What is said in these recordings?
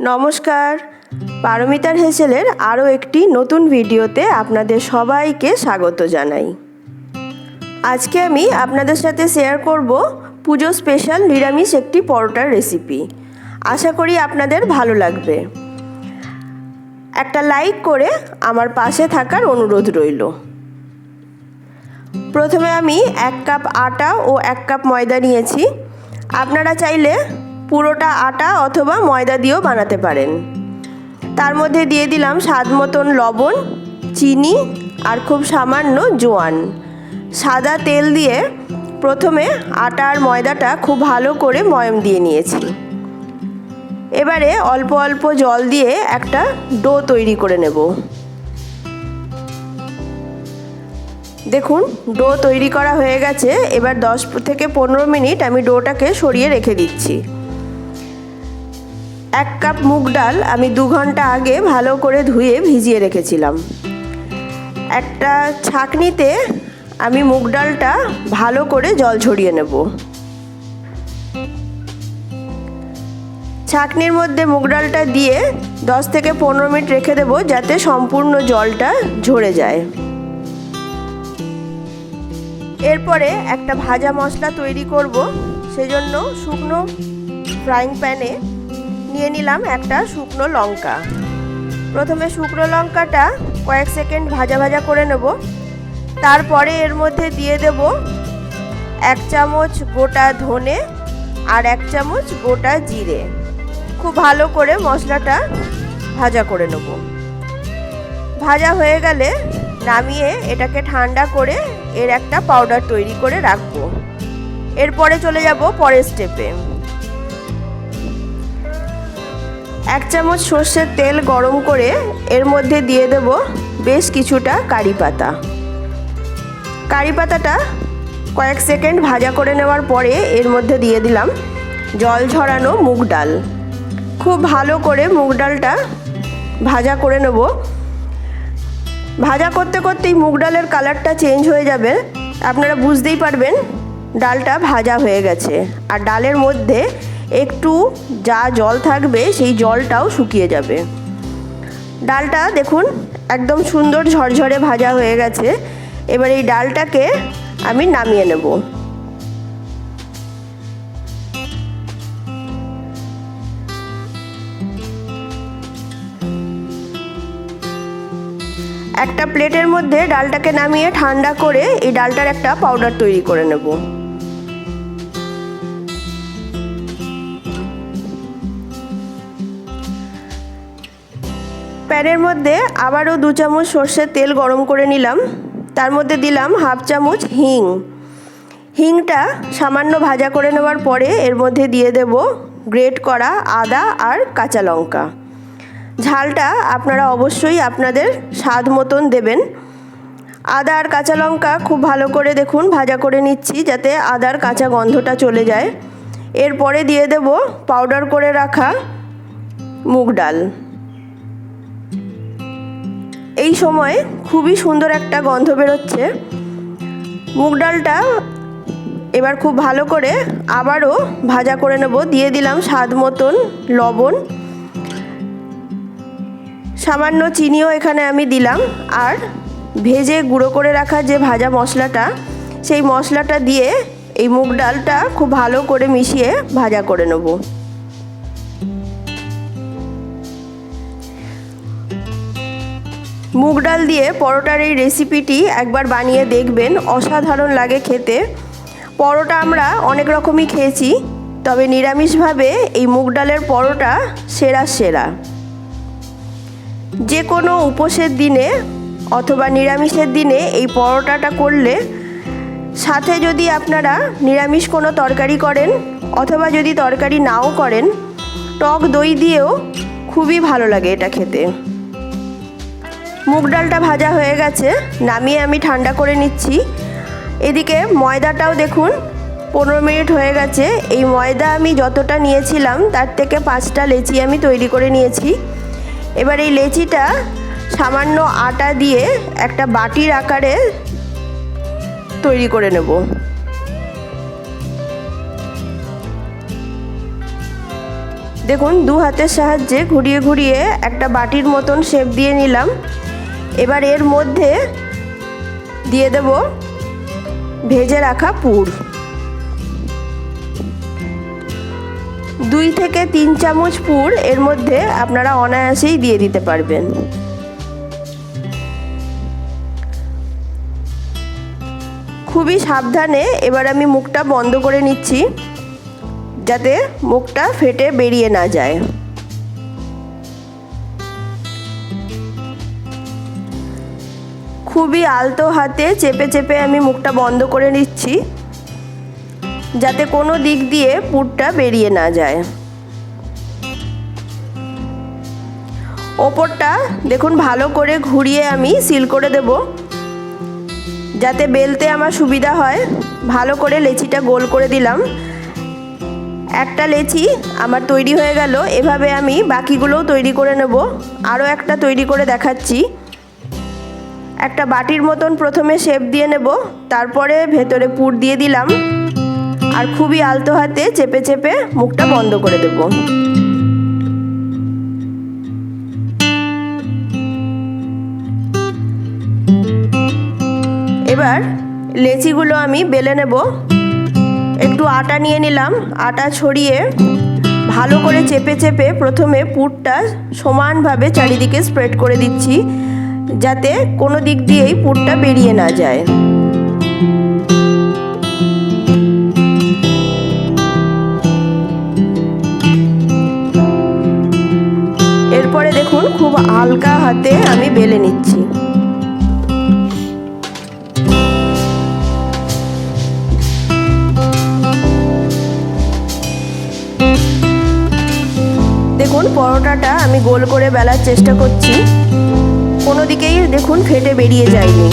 নমস্কার। পারমিতার হেসেলের আরও একটি নতুন ভিডিওতে আপনাদের সবাইকে স্বাগত জানাই। আজকে আমি আপনাদের সাথে শেয়ার করব পুজো স্পেশাল নিরামিষ একটি পরোটার রেসিপি। আশা করি আপনাদের ভালো লাগবে। একটা লাইক করে আমার পাশে থাকার অনুরোধ রইল। প্রথমে আমি এক কাপ আটা ও এক কাপ ময়দা নিয়েছি। আপনারা চাইলে পুরোটা আটা অথবা ময়দা দিয়েও বানাতে পারেন। তার মধ্যে দিয়ে দিলাম স্বাদ মতন লবণ, চিনি আর খুব সামান্য জোয়ান। সাদা তেল দিয়ে প্রথমে আটা আর ময়দাটা খুব ভালো করে ময়ম দিয়ে নিয়েছি। এবারে অল্প অল্প জল দিয়ে একটা ডো তৈরি করে নেব। দেখুন, ডো তৈরি করা হয়ে গেছে। এবার দশ থেকে পনেরো মিনিট আমি ডোটাকে সরিয়ে রেখে দিচ্ছি। এক কাপ মুগ ডাল আমি দু ঘণ্টা আগে ভালো করে ধুয়ে ভিজিয়ে রেখেছিলাম। একটা ছাঁকনিতে আমি মুগ ডালটা ভালো করে জল ঝরিয়ে নেব। ছাঁকনির মধ্যে মুগ ডালটা দিয়ে দশ থেকে পনেরো মিনিট রেখে দেবো যাতে সম্পূর্ণ জলটা ঝরে যায়। এরপরে একটা ভাজা মশলা তৈরি করব, সেজন্য শুকনো ফ্রাইং প্যানে নিয়ে নিলাম একটা শুকনো লঙ্কা। প্রথমে শুকনো লঙ্কাটা কয়েক সেকেন্ড ভাজা ভাজা করে নেব। তারপরে এর মধ্যে দিয়ে দেব এক চামচ গোটা ধনে আর এক চামচ গোটা জিরে। খুব ভালো করে মশলাটা ভাজা করে নেব। ভাজা হয়ে গেলে নামিয়ে এটাকে ঠান্ডা করে এর একটা পাউডার তৈরি করে রাখব। এরপরে চলে যাব পরের স্টেপে এক চামচ সর্ষের তেল গরম করে এর মধ্যে দিয়ে দেব বেশ কিছুটা কারি পাতা। কারি পাতাটা কয়েক সেকেন্ড ভাজা করে নেওয়ার পরে এর মধ্যে দিয়ে দিলাম জল ঝরানো মুগ ডাল। খুব ভালো করে মুগ ডালটা ভাজা করে নেব। ভাজা করতে করতেই মুগ ডালের কালারটা চেঞ্জ হয়ে যাবে। আপনারা বুঝতেই পারবেন, ডালটা ভাজা হয়ে গেছে। আর ডালের মধ্যে একটু যা জল থাকবে সেই জলটাও শুকিয়ে যাবে। ডালটা দেখুন একদম সুন্দর ঝরঝরে ভাজা হয়ে গেছে। এবার এই ডালটাকে আমি নামিয়ে নেব। একটা প্লেটের মধ্যে ডালটাকে নামিয়ে ঠান্ডা করে এই ডালটার একটা পাউডার তৈরি করে নেব। প্যানের মধ্যে আবারও দু চামচ সর্ষের তেল গরম করে নিলাম। তার মধ্যে দিলাম হাফ চামচ হিং। হিংটা সামান্য ভাজা করে নেওয়ার পরে এর মধ্যে দিয়ে দেব গ্রেট করা আদা আর কাঁচা লঙ্কা। ঝালটা আপনারা অবশ্যই আপনাদের স্বাদ মতন দেবেন। আদা আর কাঁচা লঙ্কা খুব ভালো করে দেখুন, ভাজা করে নিচ্ছি যাতে আদার কাঁচা গন্ধটা চলে যায়। এরপরে দিয়ে দেব পাউডার করে রাখা মুগ ডাল। এই সময় খুবই সুন্দর একটা গন্ধ বেরোচ্ছে। মুগ ডালটা এবার খুব ভালো করে আবারও ভাজা করে নেব। দিয়ে দিলাম স্বাদ মতন লবণ। সামান্য চিনিও এখানে আমি দিলাম। আর ভেজে গুঁড়ো করে রাখা যে ভাজা মশলাটা, সেই মশলাটা দিয়ে এই মুগ ডালটা খুব ভালো করে মিশিয়ে ভাজা করে নেব। মুগ ডাল দিয়ে পরোটার এই রেসিপিটি একবার বানিয়ে দেখবেন, অসাধারণ লাগে খেতে। পরোটা আমরা অনেক রকমই খেয়েছি, তবে নিরামিষভাবে এই মুগ ডালের পরোটা সেরা সেরা। যে কোনো উপোসের দিনে অথবা নিরামিষের দিনে এই পরোটাটা করলে, সাথে যদি আপনারা নিরামিষ কোনো তরকারি করেন অথবা যদি তরকারি নাও করেন, টক দই দিয়েও খুবই ভালো লাগে এটা খেতে। মুগ ডালটা ভাজা হয়ে গেছে, নামিয়ে আমি ঠান্ডা করে নিচ্ছি। এদিকে ময়দাটাও দেখুন, পনেরো মিনিট হয়ে গেছে। এই ময়দা আমি যতটা নিয়েছিলাম, তার থেকে পাঁচটা লেচি আমি তৈরি করে নিয়েছি। এবার এই লেচিটা সামান্য আটা দিয়ে একটা বাটির আকারে তৈরি করে নেব। দেখুন, দু হাতের সাহায্যে ঘুরিয়ে ঘুরিয়ে একটা বাটির মতন শেপ দিয়ে নিলাম। এবার এর মধ্যে দিয়ে দেব ভেজে রাখা পুর। দুই থেকে তিন চামচ পুর এর মধ্যে আপনারা অনায়াসেই দিয়ে দিতে পারবেন। খুবই সাবধানে এবার আমি মুখটা বন্ধ করে নিচ্ছি, যাতে মুখটা ফেটে বেরিয়ে না যায়। খুবই আলতো হাতে চেপে চেপে আমি মুখটা বন্ধ করে নিচ্ছি, যাতে কোনো দিক দিয়ে পুরটা বেরিয়ে না যায়। ওপরটা দেখুন ভালো করে ঘুরিয়ে আমি সিল করে দেব, যাতে বেলতে আমার সুবিধা হয়। ভালো করে লেচিটা গোল করে দিলাম। একটা লেচি আমার তৈরি হয়ে গেল, এভাবে আমি বাকিগুলোও তৈরি করে নেব। আরও একটা তৈরি করে দেখাচ্ছি। একটা বাটির মতন প্রথমে শেপ দিয়ে নেব, তারপরে ভেতরে পুর দিয়ে দিলাম। আর খুবই আলতো হাতে চেপে চেপে মুখটা বন্ধ করে দেব। এবার লেচিগুলো আমি বেলে নেব। একটু আটা নিয়ে নিলাম, আটা ছড়িয়ে ভালো করে চেপে চেপে প্রথমে পুরটা সমানভাবে চারিদিকে স্প্রেড করে দিচ্ছি। যাতে কোনো দিক দিয়েই পুরটা বেরিয়ে না যায়। এরপরে দেখুন, খুব হালকা হাতে আমি বেলে নিচ্ছি। দেখুন, পরোটাটা আমি গোল করে বেলার চেষ্টা করছি। কোনো দিকেই দেখুন ফেটে বেরিয়ে যায়নি।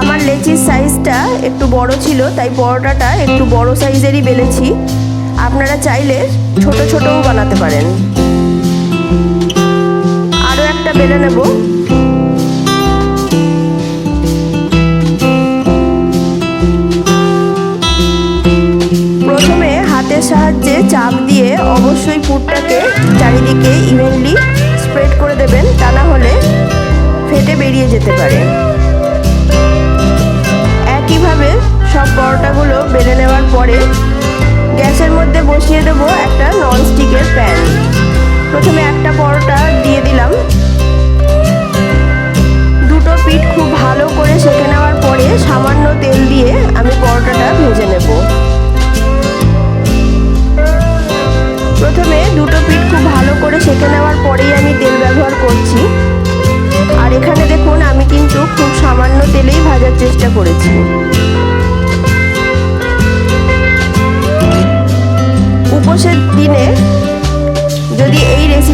আমার লেচির সাইজটা একটু বড় ছিল, তাই পরোটাটা একটু বড় সাইজেরই বেলেছি। আপনারা চাইলে ছোট ছোটও বানাতে পারেন। আরও একটা বেলে নেব। সাহায্যে চাপ দিয়ে অবশ্যই পুরটাকে চারিদিকে ইভেনলি স্প্রেড করে দেবেন, তা না হলে ফেটে বেরিয়ে যেতে পারে। একইভাবে সব পরোটাগুলো বেলে নেওয়ার পরে গ্যাসের মধ্যে বসিয়ে দেবো একটা ননস্টিকের প্যান প্রথমে একটা পরোটা দিয়ে দিলাম। দুটো পিঠ খুব ভালো করে সেঁকে নেওয়ার পরে সামান্য তেল দিয়ে আমি পরোটাটা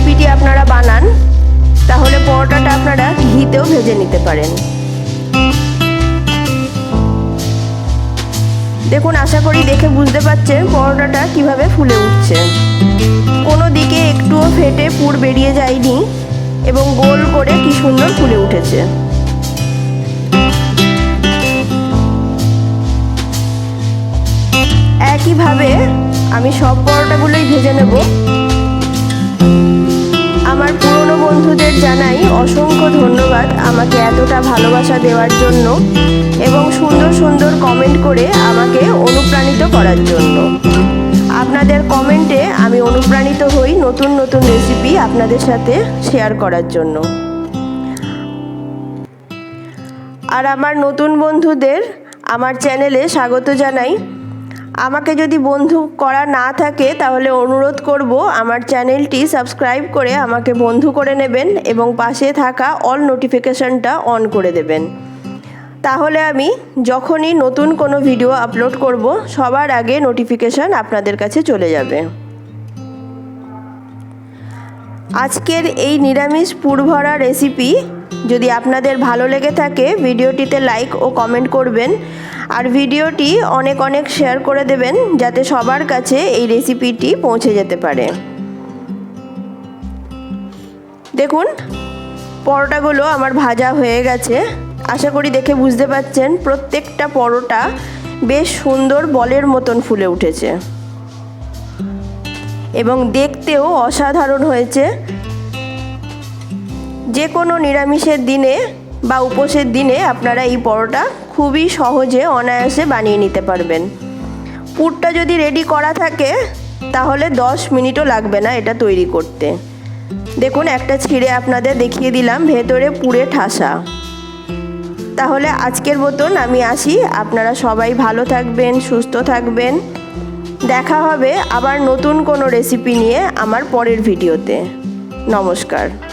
রেসিপিটি আপনারা বানান, তাহলে পরোটাটা আপনারা ঘিতেও ভেজে নিতে পারেন। দেখুন, আশা করি দেখে বুঝতে পারছেন পরোটাটা কীভাবে ফুলে উঠছে। কোনো দিকে একটুও ফেটে পুর বেরিয়ে যায়নি এবং গোল করে কি সুন্দর ফুলে উঠেছে। একইভাবে আমি সব পরোটাগুলোই ভেজে নেব। আমার পুরনো বন্ধুদের জানাই অসংখ্য ধন্যবাদ আমাকে এতটা ভালোবাসা দেওয়ার জন্য এবং সুন্দর সুন্দর কমেন্ট করে আমাকে অনুপ্রাণিত করার জন্য। আপনাদের কমেন্টে আমি অনুপ্রাণিত হই নতুন নতুন রেসিপি আপনাদের সাথে শেয়ার করার জন্য। আর আমার নতুন বন্ধুদের আমার চ্যানেলে স্বাগত জানাই। আমাকে যদি বন্ধু করা না থাকে, তাহলে অনুরোধ করব আমার চ্যানেলটি সাবস্ক্রাইব করে আমাকে বন্ধু করে নেবেন এবং পাশে থাকা অল নোটিফিকেশনটা অন করে দেবেন। তাহলে আমি যখনই নতুন কোনো ভিডিও আপলোড করব, সবার আগে নোটিফিকেশান আপনাদের কাছে চলে যাবে। আজকের এই নিরামিষ পুরভরা রেসিপি যদি আপনাদের ভালো লেগে থাকে, ভিডিওটিতে লাইক ও কমেন্ট করবেন। আর ভিডিওটি অনেক অনেক শেয়ার করে দেবেন যাতে সবার কাছে এই রেসিপিটি পৌঁছে যেতে পারে। দেখুন, পরোটাগুলো আমার ভাজা হয়ে গেছে। আশা করি দেখে বুঝতে পাচ্ছেন, প্রত্যেকটা পরোটা বেশ সুন্দর বলের মতন ফুলে উঠেছে। এবং দেখতেও অসাধারণ হয়েছে। যে কোনো নিরামিষের দিনে বা উপোসের দিনে আপনারা এই পরোটা খুবই সহজে অনায়াসে বানিয়ে নিতে পারবেন। পুরটা যদি রেডি করা থাকে, তাহলে দশ মিনিটও লাগবে না এটা তৈরি করতে। দেখুন, একটা ছিঁড়ে আপনাদের দেখিয়ে দিলাম, ভেতরে পুরে ঠাসা। তাহলে আজকের মতন আমি আসি। আপনারা সবাই ভালো থাকবেন, সুস্থ থাকবেন। দেখা হবে আবার নতুন কোনো রেসিপি নিয়ে আমার পরের ভিডিওতে নমস্কার।